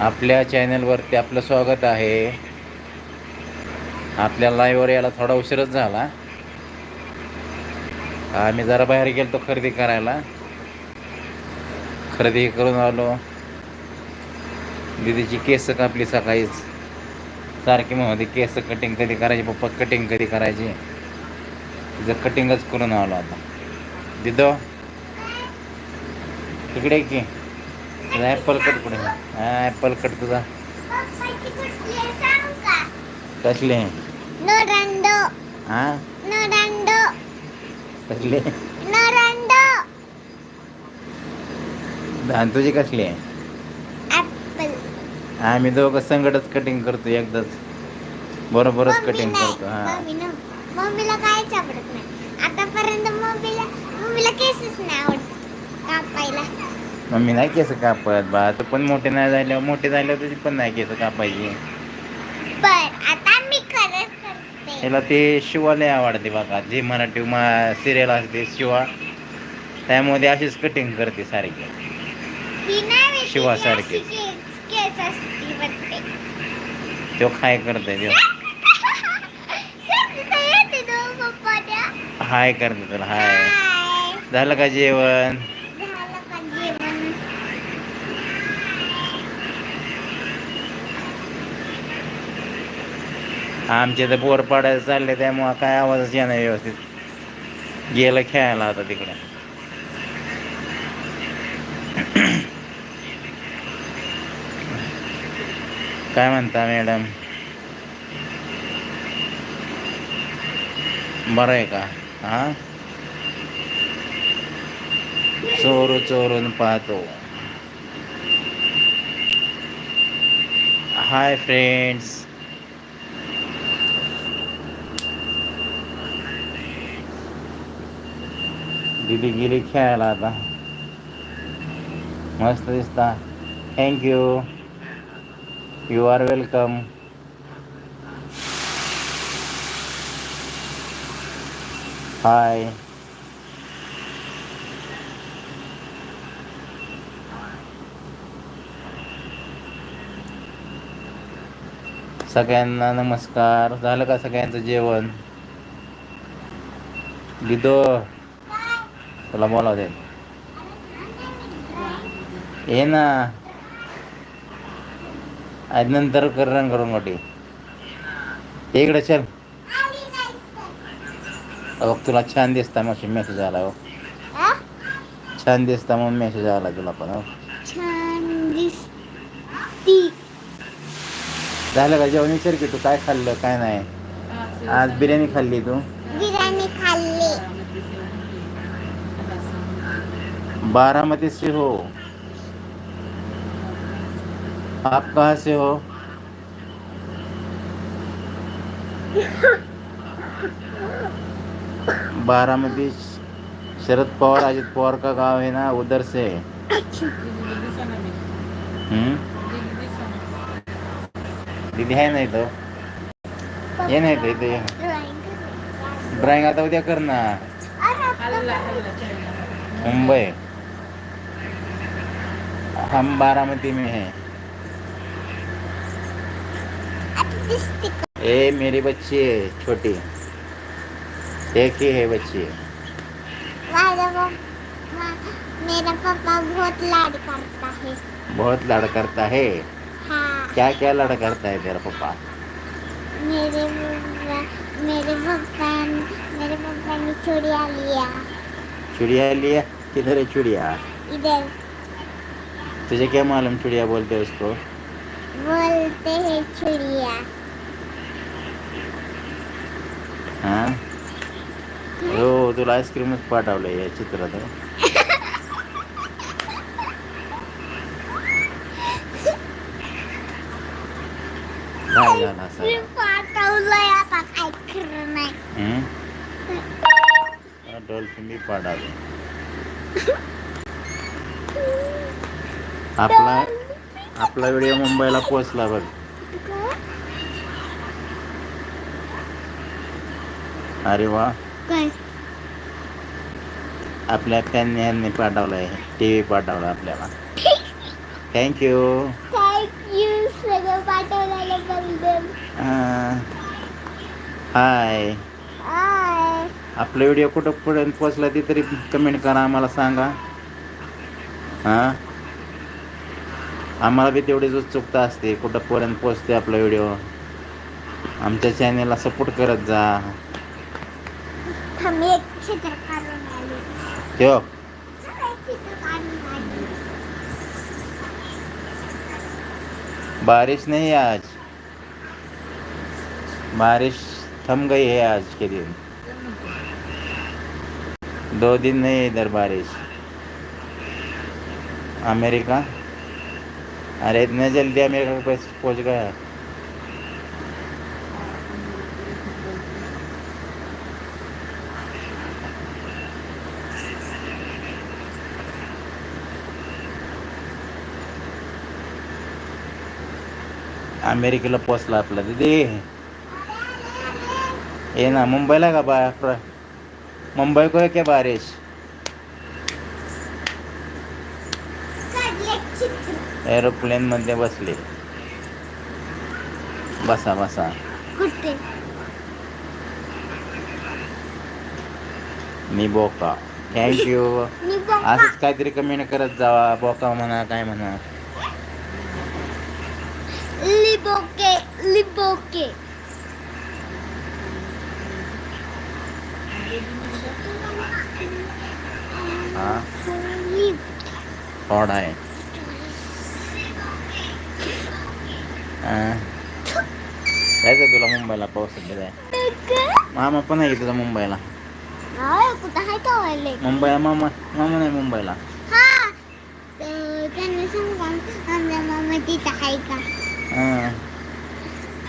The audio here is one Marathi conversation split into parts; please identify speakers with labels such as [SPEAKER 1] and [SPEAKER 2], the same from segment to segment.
[SPEAKER 1] आपल्या चॅनलवरती आपलं स्वागत आहे. आपल्या लाईव्हवर यायला थोडा उशीरच झाला. आम्ही जरा बाहेर गेलतो खरेदी करायला. खरेदी करून आलो. दिदीची केस कापली सकाळीच. सारखी म्हणते केस कटिंग कधी करायची? पप्पा कटिंग कधी करायची? तिचं कटिंगच करून आलो आता. दिदो तिकडे की. ॲपल कट कुठे? हा ॲपल कट तुझा? कसले? हा? कसले? आणि तुझी कसली? आम्ही दोघं संगटच कटिंग करतो एकदाच. बरोबरच कटिंग करतो हा.
[SPEAKER 2] मम्मीला काहीच आवडत नाही. आतापर्यंत मम्मीला मम्मीला केसच नाही आवडत. कापायला.
[SPEAKER 1] मम्मी नाही केस कापत बा. तर पण मोठे नाही झाल्यावर मोठे झाल्यावर तुझी पण नाही केस कापायची.
[SPEAKER 2] पण आता मी खरंच करते
[SPEAKER 1] त्याला ते शिवा लय आवडते बघा. जे मराठी मा सिरियल असते शिवा त्यामध्ये अशीच कटिंग करते सारखी.
[SPEAKER 2] ही नाही केस असती वाटते
[SPEAKER 1] तो काय करते तो?
[SPEAKER 2] सारखं काय येते तो पप्पाच्या.
[SPEAKER 1] हाय करते तुला हाय. झालं का जेवण
[SPEAKER 2] झालं का जेवण
[SPEAKER 1] आमचे तर बोर पाडायला चालले त्यामुळं काय आवाजच येणार व्यवस्थित. गेलं खेळायला आता तिकडे. काय म्हणता मॅडम? बरं आहे का? हा? चोरू चोरून पाहतो. Hi friends. दिदी गेली खेळायला आता मस्त दिसता thank you you are welcome hi सगळ्यांना नमस्कार. झालं का सगळ्यांचं जेवण? दिदो तुला बोलाव दे ये ना आज नंतर कर रंग करून मोठी. इकडे चल. बघ तुला छान दिसता मग मेसेज आला हो? छान दिसता म्हणून मेसेज आला तुला पण हो. झालं का जेवण? विचार की तू काय खाल्लं काय नाही? आज बिर्याणी खाल्ली तू? बारामती से हो। आप कहाँ से हो? बारामती शरद पवार अजित पवार का गाँव है ना उधर से। हम्म? दीदी आहे नाही तो। ये नाही तो इथे ये ड्राइंग आता उद्या कर ना मुंबई। हम बारामती में हैं। ए मेरी बच्ची है छोटी। एक ही है बच्ची।
[SPEAKER 2] पप्पा मेरा पापा बहुत लाड करता है।
[SPEAKER 1] बहुत लाड़ करता है?
[SPEAKER 2] हाँ।
[SPEAKER 1] क्या क्या लाड़ करता है तेरा पापा?
[SPEAKER 2] मेरे मेरे पापा मेरे पापा ने चुड़िया लिया।
[SPEAKER 1] चुड़िया लिया? किधर है चुड़िया?
[SPEAKER 2] इधर।
[SPEAKER 1] तुझे क्या मालूम चुड़िया बोलते हैं उसको?
[SPEAKER 2] बोलते हैं चुड़िया।
[SPEAKER 1] हां? हो तुला आईस्क्रीमच पाठवलं या चित्रात काय झालं
[SPEAKER 2] मी
[SPEAKER 1] असं? डॉल्फिन बी पाडावे आपला आपला व्हिडिओ मुंबईला पोचला बघ. अरे वा. आपल्या फॅन यांनी पाठवलं आहे टी व्ही पाठवला आपल्याला थँक्यू
[SPEAKER 2] थँक थँक्यू सगळं
[SPEAKER 1] हाय
[SPEAKER 2] हाय
[SPEAKER 1] आपला व्हिडिओ कुठं पर्यंत पोचला ते तरी कमेंट करा आम्हाला सांगा. हां? आम्हाला बी तेवढीच उत्सुकता असते. कुठंपर्यंत पोचते आपला व्हिडिओ आमच्या चॅनेलला सपोर्ट करत जा. ठेव. बारिश नहीं आज. बारिश थम गई है आज के दिन. दो दिन नहीं इधर बारिश. अमेरिका? अरे इतने जल्दी अमेरिका के पास पहुँच गया अमेरिकेला पोचला आपला दीदी। ये ना मुंबईला का बा मुंबई को है क्या बारिश?
[SPEAKER 2] चित्र
[SPEAKER 1] एरोप्लेन मध्ये बसले. बसा बसा.
[SPEAKER 2] कुठे?
[SPEAKER 1] मी बोका. थँक्यू असंच काहीतरी कमेंट करत जावा. बोका म्हणा काय म्हणा.
[SPEAKER 2] लिबोके लिबोके
[SPEAKER 1] हा? थोडा आहे. जायचं तुला मुंबईला पावसात जाय मामा पण आहे तुझा मुंबईला
[SPEAKER 2] आहे
[SPEAKER 1] मुंबईला मामा मामा नाही मुंबईला
[SPEAKER 2] हा त्यांना सांगा आमच्या मामा तिथं आहे का
[SPEAKER 1] हा.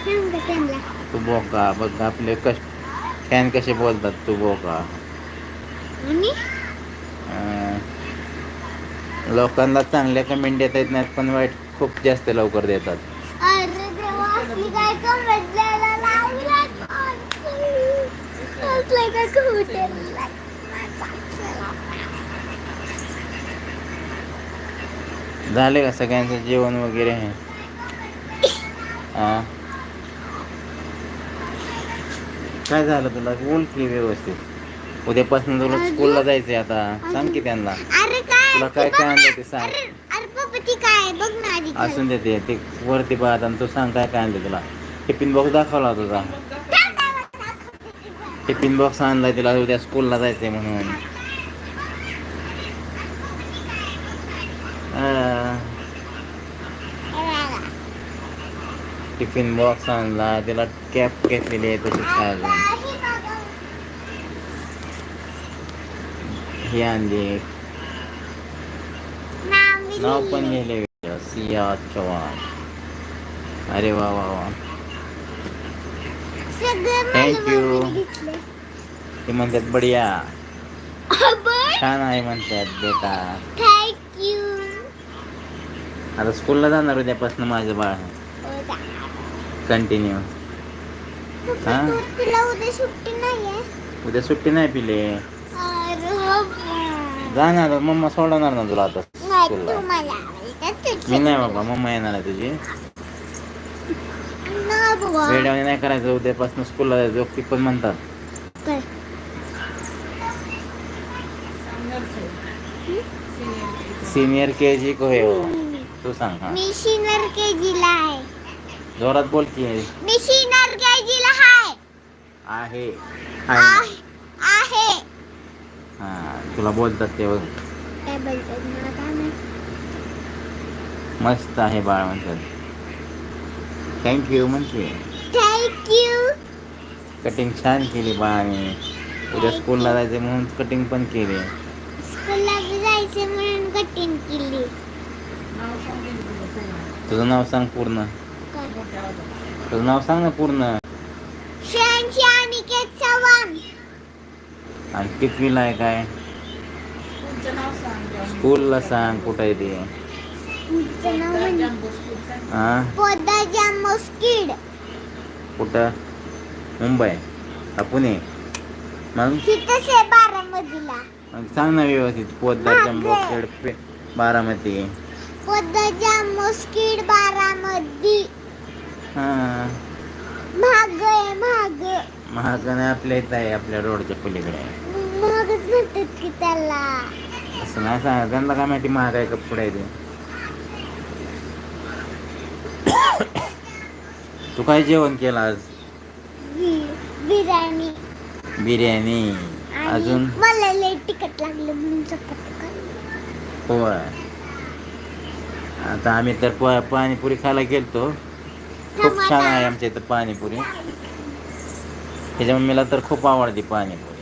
[SPEAKER 2] सांगा त्यांना
[SPEAKER 1] तू बोका बघ आपले कश फॅन कसे बोलतात तू बोका
[SPEAKER 2] आणि
[SPEAKER 1] लोकांना चांगल्या कमेंट देता येत नाहीत पण वाईट खूप जास्त लवकर देतात
[SPEAKER 2] अरे देवा असली काय कमेंट द्यायला लावला असलं काय कमेंट
[SPEAKER 1] झाले का सगळ्यांचं जेवण वगैरे? आहे हा. काय झालं तुला? बोल की व्यवस्थित. उद्यापासून तुला स्कूलला जायचंय आता. सांग की त्यांना. तुला काय काय आणलं ते सांग.
[SPEAKER 2] काय? बघ ना आधी
[SPEAKER 1] असून देते ते वरती पाहत आणि तू सांग काय काय आणलं तुला. टिफिन बॉक्स दाखवला तुझा. टिफिन बॉक्स आणलाय तिला उद्या स्कूलला जायचंय म्हणून. टिफिन बॉक्स आणला तिला कॅप घेतलेली आहे तशी अजून ही आणली नाव पण लिहिले सिया चव्हाण अरे वा वा वा. you. ते म्हणतात बढिया. छान आहे म्हणतात बेटा.
[SPEAKER 2] थँक यू
[SPEAKER 1] आता स्कूलला जाणार उद्यापासून माझं बाळ. कंटिन्यू हा?
[SPEAKER 2] तुला उद्या सुट्टी नाहीये?
[SPEAKER 1] उद्या सुट्टी नाही पिले.
[SPEAKER 2] अरे बाबा.
[SPEAKER 1] जाणार मम्मा सोडवणार ना तुला आता. मी नाही बाबा मम्मा येणार आहे तुझी. वेळेवानी नाही करायचं उद्यापासून स्कूलला जायचं व्यक्ती पण म्हणतात? सिनियर के जी को है. तू सांग हा.
[SPEAKER 2] मी सिनियर के जीला आहे.
[SPEAKER 1] जोरात बोल की.
[SPEAKER 2] मी सिनियर के जीला आहे
[SPEAKER 1] आहे.
[SPEAKER 2] आहे.
[SPEAKER 1] आहे.
[SPEAKER 2] आहे.
[SPEAKER 1] हा तुला बोलतात ते बघ.
[SPEAKER 2] काय बोलतात मला काय माहीत.
[SPEAKER 1] मस्त आहे बाळ म्हणतात. थँक्यू म्हणते
[SPEAKER 2] you.
[SPEAKER 1] कटिंग छान केली बाळाने उद्या स्कूलला जायचं म्हणून कटिंग पण केली.
[SPEAKER 2] स्कूलला जायचं म्हणून कठीण केली.
[SPEAKER 1] तुझं नाव सांग पूर्ण. तुझं नाव सांग ना पूर्ण.
[SPEAKER 2] अनिकेत चव्हाण
[SPEAKER 1] आणि कितवीला आहे काय? स्कूलला सांग कुठं आहे ते?
[SPEAKER 2] म्हणजे?
[SPEAKER 1] हा
[SPEAKER 2] मस्किड
[SPEAKER 1] कुठं? मुंबई. का पुणे. मग? मग सांग ना व्यवस्थित पोद्दार जम्बो. खेड बारामती.
[SPEAKER 2] पोदाजा मस्किड बारा
[SPEAKER 1] हां.
[SPEAKER 2] महाग आहे महाग
[SPEAKER 1] महाग नाही आपल्या इथं आहे आपल्या रोडच्या पलीकडे आहे.
[SPEAKER 2] महागच म्हणतात की त्याला.
[SPEAKER 1] असं नाही सांगा त्यांना काय माहिती महाग आहे का पुढे आहे ते तू काय जेवण केलं आज?
[SPEAKER 2] बिर्याणी.
[SPEAKER 1] बिर्याणी. अजून?
[SPEAKER 2] मला लय तिखट लागलं म्हणून चपाती खाल्ली.
[SPEAKER 1] होय. आता आम्ही तर पाणीपुरी खायला गेलतो. खूप छान आहे आमच्या इथं पाणीपुरी. त्याच्या मम्मीला तर खूप आवडते पाणीपुरी.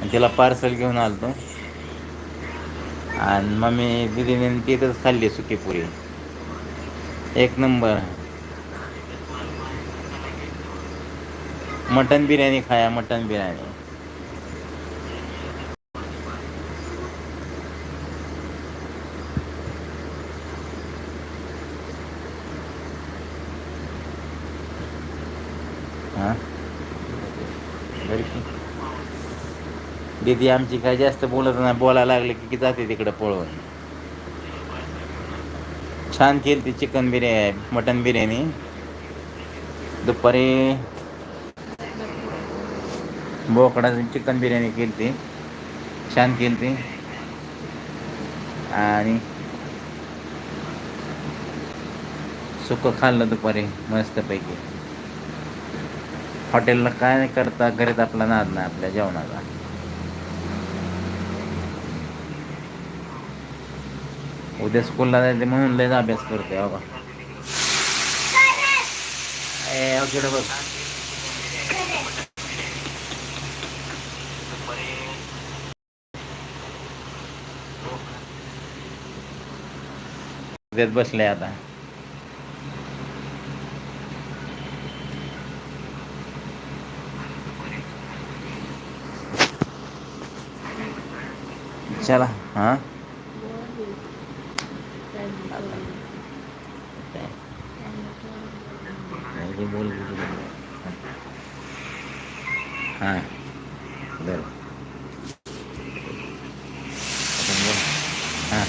[SPEAKER 1] आणि तिला पार्सल घेऊन आलतो. आणि मम्मी दिदीने तिथंच खाल्ली सुकी पुरी. एक नंबर. मटन बिर्याणी खाया मटन बिर्याणी. दीदी आमची काय जास्त बोलत नाही बोलायला लागले की जाते तिकडं पळून. छान केली ती चिकन बिर्याणी मटन बिर्याणी. दुपारी बोकडा चिकन बिर्याणी केली ती छान केली ती आणि सुकं खाल्लं दुपारी मस्तपैकी. हॉटेलला काय नाही करता घरीच आपला नाद नाही आपल्या जेवणाचा. उद्या स्कूलला जायचं म्हणून लयच अभ्यास करतोय बाबा. ए अवघड बघ. उद्याच बसले आता. चला हां? बोल हां बरं बोल हां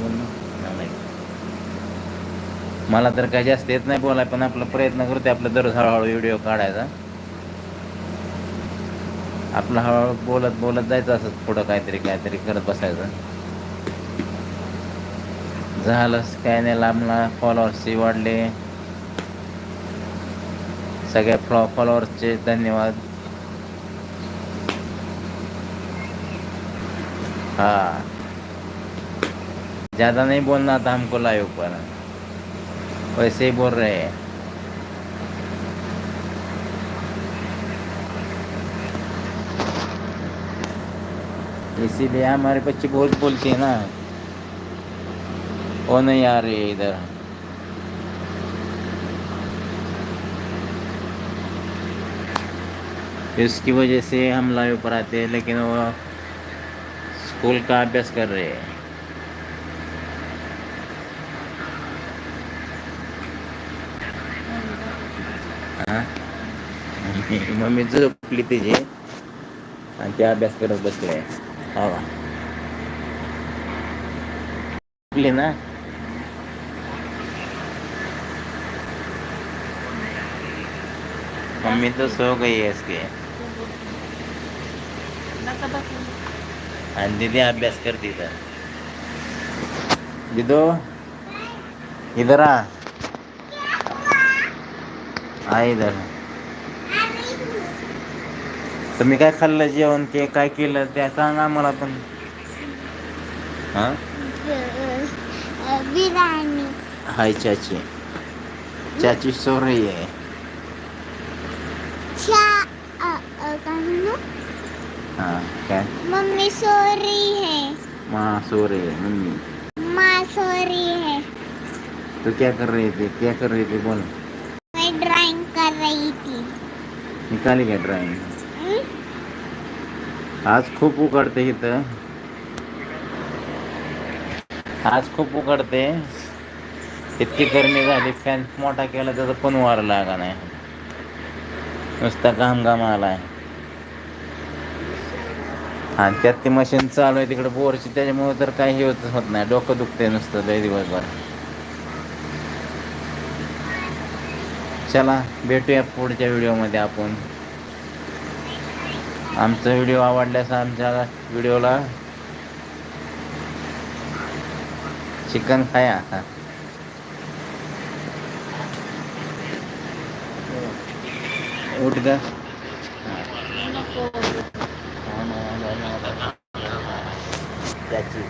[SPEAKER 1] बोल मला तर काय जास्त येत नाही बोलाय पण आपला प्रयत्न करते आपलं दररोज हळूहळू व्हिडिओ काढायचा. आपलं हळूहळू बोलत बोलत जायचं असं पुढं काहीतरी काहीतरी करत बसायचं. झालंच. काय नाही लांबला फॉलोअर्सही वाढले. सगळ्या फॉ फॉलोअर्सचे धन्यवाद. हाँ. ज़्यादा नहीं बोलना था हमको लाइव पर वैसे ही बोल रहे हैं. इसीलिए हमारे बच्चे बहुत बोलते हैं ना. वो नहीं आ रही है इधर इसकी वजह से हम लाइव पर आते हैं लेकिन वो स्कूल का अभ्यास कर रहे हैं मम्मी झोपली तिची आणि ते अभ्यास हा वा झोपली ना मम्मी तो सो गई है इसके। आणि दीदी अभ्यास करते इधर दिदो इधर आ। आ इधर। तुम्ही काय खाल्लं जेवण? ते काय केलं? ते सांगा मला पण. हां? हाय चाची. चाची सो रही है
[SPEAKER 2] चा अ, अ, काय म्हणू
[SPEAKER 1] हाँ क्या?
[SPEAKER 2] मम्मी सोरी है।
[SPEAKER 1] माँ सो रही है मम्मी।
[SPEAKER 2] माँ सोरी है।
[SPEAKER 1] तो क्या कर रही थी? क्या कर रही थी? बोल।
[SPEAKER 2] मैं ड्राइंग कर रही थी।
[SPEAKER 1] निकाली क्या ड्राइंग
[SPEAKER 2] हम्म?
[SPEAKER 1] आज खूप उकडते इथं आज खूप उकडते इतकी गरमी झाली फॅन मोठा केला त्याचा पण वार लागा नाही नुसता घाम घाम आलाय. आणि त्यात ती मशीन चालू आहे तिकडे बोरची त्याच्यामुळे तर काही हे होत होत नाही. डोकं दुखते नुसतं लय दिवसभर. चला भेटूया पुढच्या व्हिडिओमध्ये आपण. आमचा व्हिडिओ आवडल्यास आमच्या व्हिडिओला चिकन खाया. उठ ग. त्याची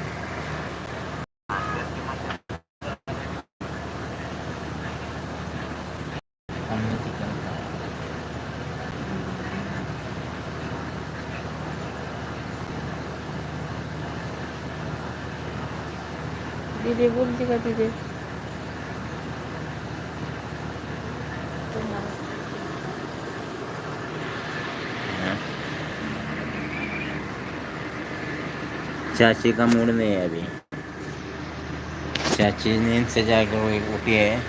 [SPEAKER 1] आम्ही चिकन खाऊ.
[SPEAKER 3] दिदी बोलते का तिथे
[SPEAKER 1] चाची का मूड नहीं है अभी। चाची नींद से जाकर उठी है।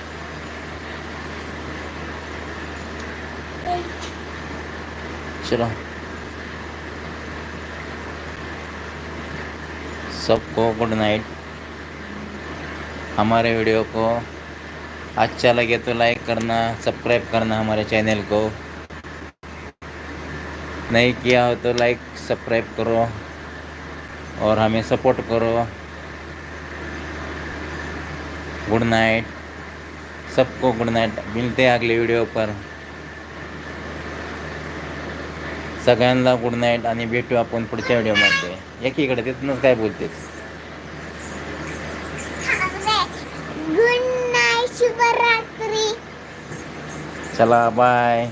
[SPEAKER 1] चलो। सबको गुड नाइट हमारे वीडियो को अच्छा लगे तो लाइक करना सब्सक्राइब करना हमारे चैनल को। नहीं किया हो तो लाइक सब्सक्राइब करो। और हमें सपोर्ट करो। गुड नाइट सबको गुड नाइट मिलते हैं अगले व्हिडिओ पर। सगळ्यांना गुड नाईट आणि भेटू आपण पुढच्या व्हिडिओमध्ये एकीकडे तिथूनच काय बोलतेस?
[SPEAKER 2] गुड नाईट शुभरात्री.
[SPEAKER 1] चला बाय